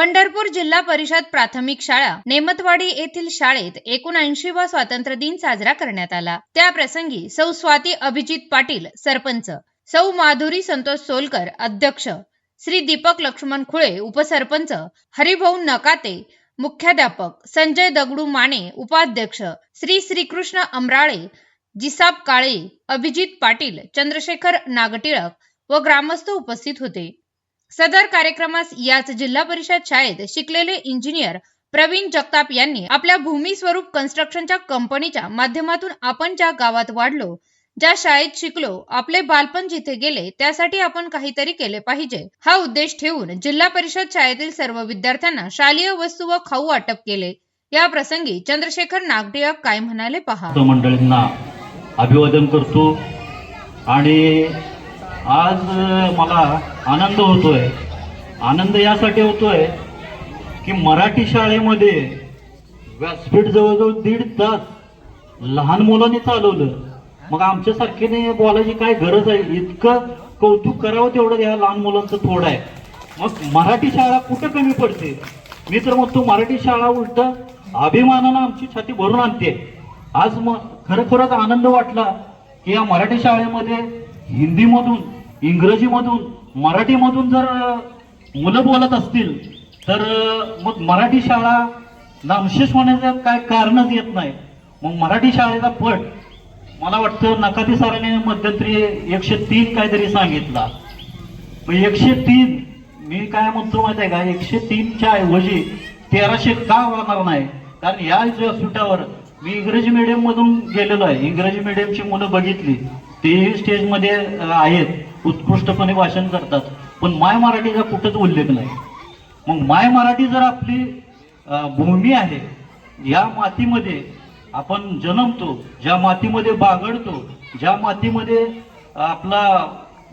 पंढरपूर जिल्हा परिषद प्राथमिक शाळा नेमतवाडी येथील शाळेत एकोणऐंशी वा स्वातंत्र्य दिन साजरा करण्यात आला. त्याप्रसंगी सौ स्वाती अभिजित पाटील सरपंच सौ माधुरी संतोष सोलकर अध्यक्ष श्री दीपक लक्ष्मण खुळे उपसरपंच हरिभाऊ नकाते मुख्याध्यापक संजय दगडू माने उपाध्यक्ष श्री श्रीकृष्ण अमराळे जिसाब काळे अभिजित पाटील चंद्रशेखर नागटिळक व ग्रामस्थ उपस्थित होते. सदर कार्यक्रमास याच जिल्हा परिषद शाळेत शिकलेले इंजिनियर प्रवीण जगताप यांनी आपल्या भूमी स्वरूप कन्स्ट्रक्शनच्या कंपनीच्या माध्यमातून आपण ज्या गावात वाढलो ज्या शाळेत शिकलो आपले बालपण जिथे गेले त्यासाठी आपण काहीतरी केले पाहिजे. हा उद्देश ठेवून जिल्हा परिषद शाळेतील सर्व विद्यार्थ्यांना शालेय वस्तू व खाऊ वाटप केले. या प्रसंगी चंद्रशेखर नागटिळक काय म्हणाले पहा. मंडळींना अभिवादन करतो आणि आज मला आनंद होतोय. आनंद यासाठी होतोय की मराठी शाळेमध्ये व्यासपीठ जवळजवळ दीड तास लहान मुलांनी चालवलं. मग आमच्यासारखीने बोलायची काय गरज आहे? इतकं कौतुक करावं तेवढं या लहान मुलांचं थोडं आहे. मग मराठी शाळा कुठं कमी पडते? मी तर म्हणतो मराठी शाळा उलट अभिमानानं आमची छाती भरून आणते. आज मग खरोखरच आनंद वाटला की या मराठी शाळेमध्ये हिंदीमधून इंग्रजीमधून मराठीमधून जर मुलं बोलत असतील तर मग मराठी शाळा नामशेष होण्याचं काय कारणच येत नाही. मग मराठी शाळेचा पट मला वाटतं नकाती सरांनी मध्यंतरी एकशे तीन काहीतरी सांगितला. मग एकशे तीन मी काय म्हणतो माहिती आहे का? एकशे तीनच्या ऐवजी तेराशे का होणार नाही? कारण या व्यासपीठावर मी इंग्रजी मिडियममधून गेलेलो आहे. इंग्रजी मीडियमची मुलं बघितली. तेही स्टेजमध्ये आहेत. उत्कृष्टपणे भाषण करतात. पण माय मराठीचा कुठंच उल्लेख नाही. मग माय मराठी जर आपली भूमी आहे या मातीमध्ये आपण जन्मतो ज्या मातीमध्ये बागडतो ज्या मातीमध्ये आपला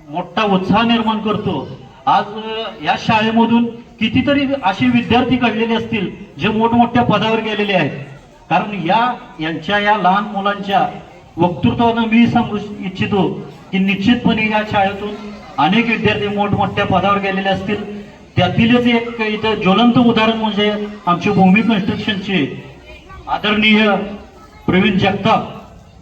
मोठा उत्साह निर्माण करतो आज या शाळेमधून कितीतरी असे विद्यार्थी घडलेले असतील जे मोठमोठ्या पदावर गेलेले आहेत. कारण या यांच्या या लहान मुलांच्या वक्तृत्वानं मी सांगू इच्छितो की निश्चितपणे या शाळेतून अनेक विद्यार्थी मोठमोठ्या पदावर गेलेले असतील. त्यातीलच एक इथं ज्वलंत उदाहरण म्हणजे आमची भूमी कन्स्ट्रक्शनचे आदरणीय प्रवीण जगताप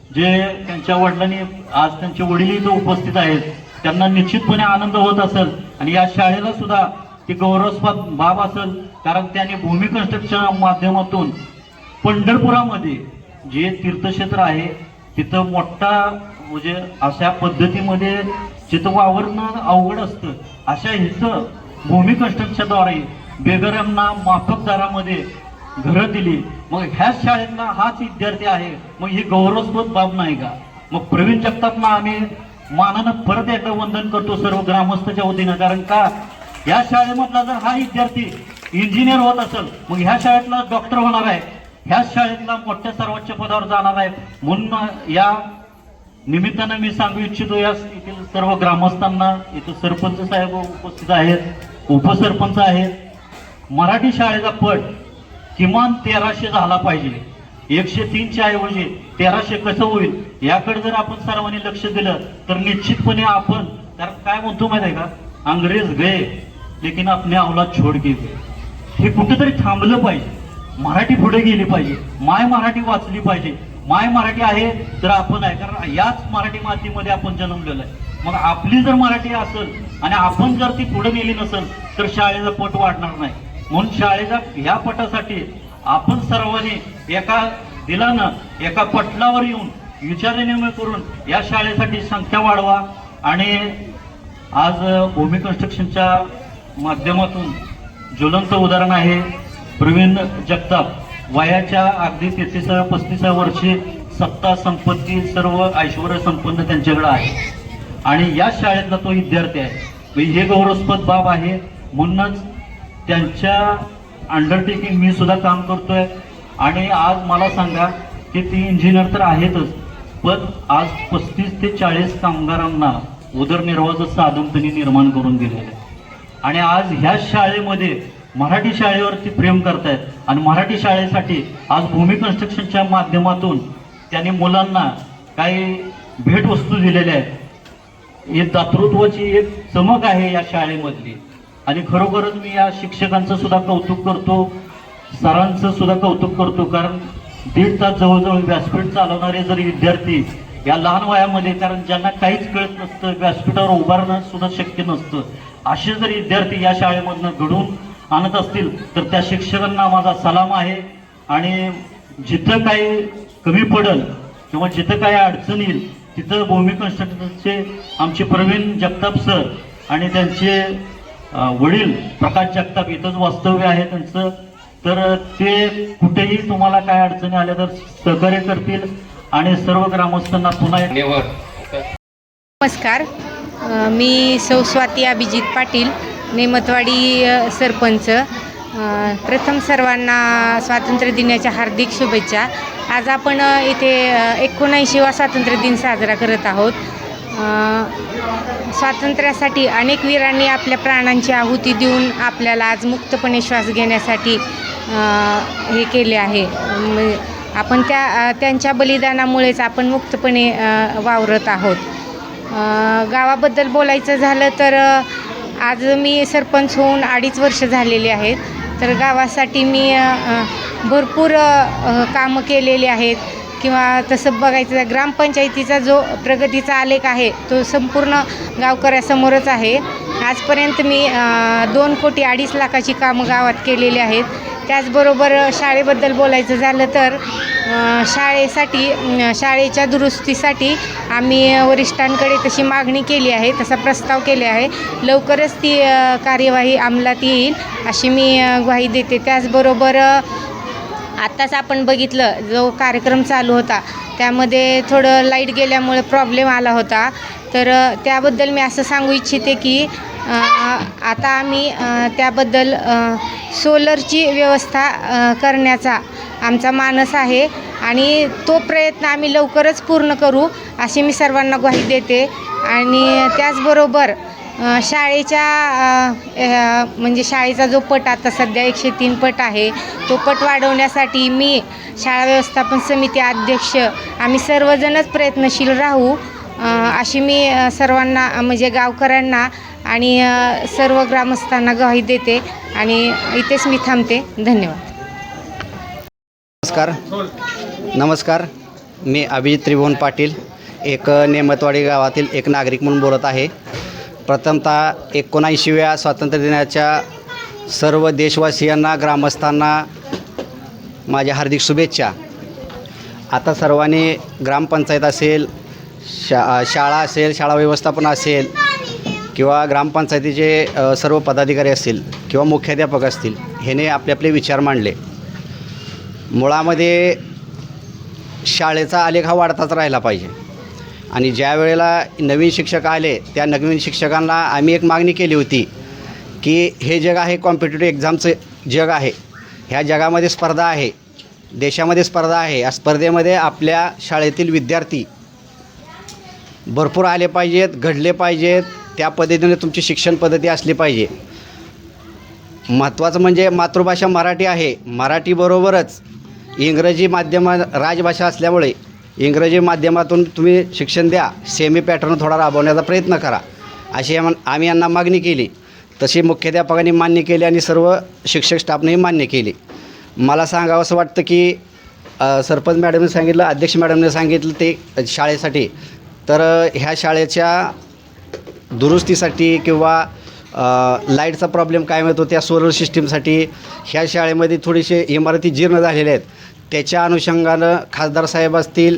जे त्यांच्या वडिलांनी आज त्यांचे वडील इथं उपस्थित आहेत. त्यांना निश्चितपणे आनंद होत असेल आणि या शाळेला सुद्धा ती गौरवस्पद बाब असेल कारण त्यांनी भूमी कन्स्ट्रक्शन माध्यमातून पंढरपुरामध्ये जे तीर्थक्षेत्र आहे तिथं मोठा म्हणजे अशा पद्धतीमध्ये जिथं वावरणं अवघड असतं अशा इथं भूमी कन्स्ट्रक्शनद्वारे बेघरांना माफक दरामध्ये घरं दिली. मग ह्याच शाळेतला हाच विद्यार्थी आहे मग ही गौरवस्पद बाब नाही का? मग प्रवीण जगतापना आम्ही मानानं परत एकदा वंदन करतो सर्व ग्रामस्थाच्या वतीनं. कारण का? या शाळेमधला जर हा विद्यार्थी इंजिनियर होत असेल मग ह्या शाळेतला डॉक्टर होणार आहे. ह्याच शाळेतला मोठ्या सर्वोच्च पदावर जाणार आहेत म्हणून या निमित्तानं मी सांगू इच्छितो या येथील सर्व ग्रामस्थांना इथं सरपंच साहेब उपस्थित आहेत उपसरपंच आहेत. मराठी शाळेचा पट किमान तेराशे झाला पाहिजे. एकशे तीनच्या ऐवजी तेराशे कसं होईल याकडे जर आपण सर्वांनी लक्ष दिलं तर निश्चितपणे आपण कारण काय म्हणतो माहिती आहे का? अंग्रेज गए लेकिन आपल्या अवलाद छोड के गए. हे कुठेतरी थांबलं पाहिजे. मराठी पुढे गेली पाहिजे. माय मराठी वाचली पाहिजे. माय मराठी आहे तर आपण आहे. कारण याच मराठी मातीमध्ये आपण जन्मलेलो आहे. मग आपली जर मराठी असेल आणि आपण जर ती पुढे नेली नसेल तर शाळेचा पट वाढणार नाही. म्हणून शाळेच्या ह्या पटासाठी आपण सर्वांनी एका दिलानं एका पटलावर येऊन विचारविनिमय करून या शाळेसाठी संख्या वाढवा. आणि आज भूमी कन्स्ट्रक्शनच्या माध्यमातून ज्वलंत उदाहरण आहे. प्रवीण जगताप वयाच्या अगदी तेहतीसा पस्तीसाव्या वर्षी सत्ता संपत्ती सर्व ऐश्वर संपन्न त्यांच्याकडे आहे. आणि या शाळेतला तो विद्यार्थी आहे. म्हणजे हे गौरवस्पद बाब आहे. म्हणूनच त्यांच्या अंडरटेकिंग मी सुद्धा काम करतोय. आणि आज मला सांगा की ती इंजिनियर तर आहेतच पण आज पस्तीस ते चाळीस कामगारांना उदरनिर्वाहाचं साधन त्यांनी निर्माण करून दिलेलं आहे. आणि आज ह्या शाळेमध्ये मराठी शाळेवरती प्रेम करतायत. आणि मराठी शाळेसाठी आज भूमी कन्स्ट्रक्शनच्या माध्यमातून त्यांनी मुलांना काही भेटवस्तू दिलेल्या आहेत. हे दातृत्वाची एक चमक आहे या शाळेमधली. आणि खरोखरच मी या शिक्षकांचं सुद्धा कौतुक करतो सरांचं सुद्धा कौतुक करतो कारण दीड तास जवळजवळ व्यासपीठ चालवणारे जरी विद्यार्थी या लहान वयामध्ये कारण ज्यांना काहीच कळत नसतं व्यासपीठावर उभारणं सुद्धा शक्य नसतं असे जर विद्यार्थी या शाळेमधनं घडून आणत असतील तर त्या शिक्षकांना माझा सलाम आहे. आणि जिथं काही कमी पडल किंवा जिथं काही अडचण येईल तिथं भूमी कन्स्ट्रक्शनचे आमचे प्रवीण जगताप सर आणि त्यांचे वडील प्रकाश जगताप इथंच वास्तव्य आहे त्यांचं. तर ते कुठेही तुम्हाला काय अडचणी आल्या तर सहकार्य करतील आणि सर्व ग्रामस्थांना पुन्हा नमस्कार. मी सौ स्वाती अभिजित पाटील. नेमतवाडी सरपंच. प्रथम सर्वांना स्वातंत्र्य दिनाच्या हार्दिक शुभेच्छा. आज आपण इथे एकोणऐंशीवा स्वातंत्र्य दिन साजरा करत आहोत. स्वातंत्र्यासाठी अनेक वीरांनी आपल्या प्राणांची आहुती देऊन आपल्याला आज मुक्तपणे श्वास घेण्यासाठी हे केले आहे. आपण त्या त्यांच्या बलिदानामुळेच आपण मुक्तपणे वावरत आहोत. गावाबद्दल बोलायचं झालं तर आज मी सरपंच होऊन अडीच वर्ष झालेली आहेत. तर गावासाठी मी भरपूर कामं केलेली आहेत. किंवा तसं बघायचं ग्रामपंचायतीचा जो प्रगतीचा आलेख आहे तो संपूर्ण गावकऱ्यासमोरच आहे. आजपर्यंत मी दोन कोटी अडीच लाखाची कामं गावात केलेली आहेत. त्याचबरोबर शाळेबद्दल बोलायचं झालं तर शाळेसाठी शाळेच्या दुरुस्तीसाठी आम्ही वरिष्ठांकडे तशी मागणी केली आहे तसा प्रस्ताव केले आहे. लवकरच ती कार्यवाही अंमलात येईल अशी मी ग्वाही देते. त्याचबरोबर आत्ताच आपण बघितलं जो कार्यक्रम चालू होता त्यामध्ये थोडं लाइट गेल्यामुळे प्रॉब्लेम आला होता. तर त्याबद्दल मी असं सांगू इच्छिते की आता आम्ही त्याबद्दल सोलरची व्यवस्था करण्याचा आमचा मानस आहे. आणि तो प्रयत्न आम्ही लवकरच पूर्ण करू अशी मी सर्वांना ग्वाही देते. आणि त्याचबरोबर शाळेच्या म्हणजे शाळेचा जो पट आता सध्या एकशे तीन पट आहे तो पट वाढवण्यासाठी मी शाळा व्यवस्थापन समिती अध्यक्ष आम्ही सर्वजणच प्रयत्नशील राहू अशी मी सर्वांना म्हणजे गावकऱ्यांना आणि सर्व ग्रामस्थांना ग्वाही देते आणि इथेच मी थांबते. धन्यवाद. नमस्कार. नमस्कार. मी अभिजित त्रिभुवन पाटील. एक नेमतवाडी गावातील एक नागरिक म्हणून बोलत आहे. प्रथमतः एकोणऐंशीव्या स्वातंत्र्य दिनाच्या सर्व देशवासियांना ग्रामस्थांना माझ्या हार्दिक शुभेच्छा. आता सर्वांनी ग्रामपंचायत असेल शा शाळा असेल शाळा व्यवस्थापन असेल किंवा ग्रामपंचायतीचे सर्व पदाधिकारी असतील किंवा मुख्याध्यापक असतील ह्याने आपले आपले विचार मांडले. मुळामध्ये शाळेचा आलेख हा वाढताच राहिला पाहिजे. आणि ज्या वेळेला नवीन शिक्षक आले त्या नवीन शिक्षकांना आम्ही एक मागणी केली होती की हे जग आहे कॉम्पिटेटिव्ह एक्झामचं जग आहे. ह्या जगामध्ये स्पर्धा आहे देशामध्ये स्पर्धा आहे या स्पर्धेमध्ये आपल्या शाळेतील विद्यार्थी भरपूर आले पाहिजेत घडले पाहिजेत त्या पद्धतीने तुमची शिक्षण पद्धती असली पाहिजे. महत्त्वाचं म्हणजे मातृभाषा मराठी आहे. मराठीबरोबरच इंग्रजी माध्यमा राजभाषा असल्यामुळे इंग्रजी माध्यमातून तुम्ही शिक्षण द्या. सेमी पॅटर्न थोडा राबवण्याचा प्रयत्न करा. अशी आम्ही यांना मागणी केली. तशी मुख्याध्यापकांनी मान्य केली आणि सर्व शिक्षक स्टाफनेही मान्य केली. मला सांगावं असं वाटतं की सरपंच मॅडमने सांगितलं अध्यक्ष मॅडमने सांगितलं ते शाळेसाठी. तर ह्या शाळेच्या दुरुस्तीसाठी किंवा लाईटचा प्रॉब्लेम कायम येतो त्या सोलर सिस्टीमसाठी ह्या शाळेमध्ये थोडेसे इमारती जीर्ण झालेल्या आहेत. त्याच्या अनुषंगानं खासदार साहेब असतील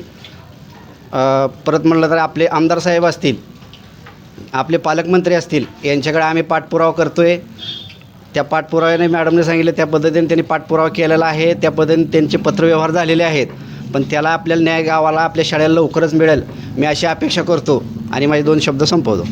परत म्हटलं तर आपले आमदार साहेब असतील आपले पालकमंत्री असतील यांच्याकडे आम्ही पाठपुरावा करतो आहे त्या पाठपुराव्याने मॅडमने सांगितलं त्या पद्धतीने त्यांनी पाठपुरावा केलेला आहे त्या पद्धतीने त्यांचे पत्रव्यवहार झालेले आहेत. पण त्याला आपल्याला न्याय गावाला आपल्या शाळेला लवकरच मिळेल. मी अशी अपेक्षा करतो आणि माझे दोन शब्द संपवतो.